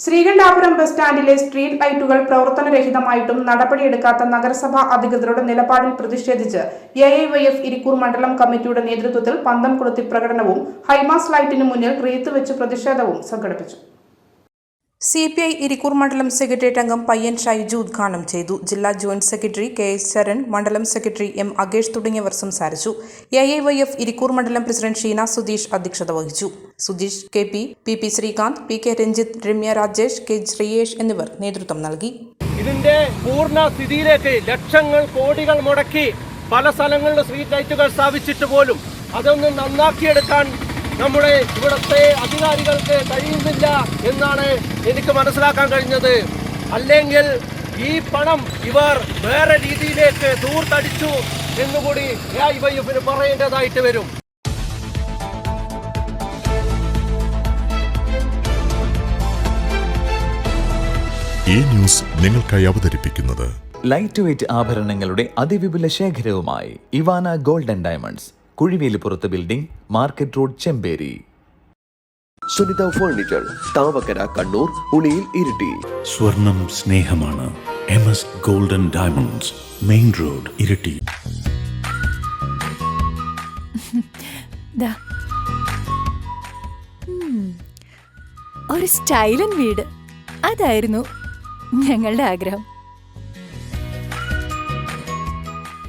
Sreekandapuram bus സ്റ്റാൻഡിലെ street ലൈറ്റുകൾ പ്രവർത്തനരഹിതമായിട്ടും നടപടിയെടുക്കാത്ത നഗരസഭാ അധികൃതരുടെ നിലപാടിൽ പ്രതിഷേധിച്ച് A I Y F Irikkur മണ്ഡലം കമ്മിറ്റിയുടെ നേതൃത്വത്തിൽ പന്തം കൊളുത്തി പ്രകടനവും ഹൈമാസ് ലൈറ്റിന് മുന്നിൽ റീത്ത് വെച്ച് പ്രതിഷേധവും സംഘടിപ്പിച്ചു. സി പി ഐ ഇരിക്കൂർ മണ്ഡലം സെക്രട്ടേറിയറ്റ് അംഗം പയ്യൻ ഷൈജു ഉദ്ഘാടനം ചെയ്തു. ജില്ലാ joint secretary K S Sharan മണ്ഡലം സെക്രട്ടറി എം അഗേഷ് തുടങ്ങിയവർ സംസാരിച്ചു. A I Y F Irikkur മണ്ഡലം പ്രസിഡന്റ് ഷീന സുധീഷ് അധ്യക്ഷത വഹിച്ചു. Sudheesh K P P P Sreekanth P K Ranjith Ramya Rajesh K Sreeyesh എന്നിവർ നേതൃത്വം നൽകി. ഇതിന്റെ പൂർണ സ്ഥിതിയിലേക്ക് ലക്ഷങ്ങൾ കോടികൾ മുടക്കി പല സ്ഥലങ്ങളിലും സ്ട്രീറ്റ് ലൈറ്റുകൾ സ്ഥാപിച്ചിട്ട് പോലും അതൊന്ന് നന്നാക്കിയെടുക്കാൻ നമ്മുടെ ഇവിടുത്തെ അധികാരികൾക്ക് കഴിയുന്നില്ല എന്നാണ് എനിക്ക് മനസ്സിലാക്കാൻ കഴിഞ്ഞത്. അല്ലെങ്കിൽ ഈ പണം ഇവർ വേറെ രീതിയിലേക്ക് ദൂർത്തടിച്ചു എന്നുകൂടി ഐ വൈ എഫിന് പറയേണ്ടതായിട്ട് വരും. ഈ ന്യൂസ് നിങ്ങൾക്കായി അവതരിപ്പിക്കുന്നത് ലൈറ്റ് വെയ്റ്റ് ആഭരണങ്ങളുടെ അതിവിപുല ശേഖരവുമായി Ivana Golden Diamonds. Kuzhivelippurath building market road Chemperi. Sunitha furniture Thavakkara Kannur Uliyil Iritty. സ്വർണം സ്നേഹമാണ്. M S Golden Diamonds main road Iritty. ഒരു സ്റ്റൈലൻ വീട്. അതായിരുന്നു ഞങ്ങളുടെ ആഗ്രഹം.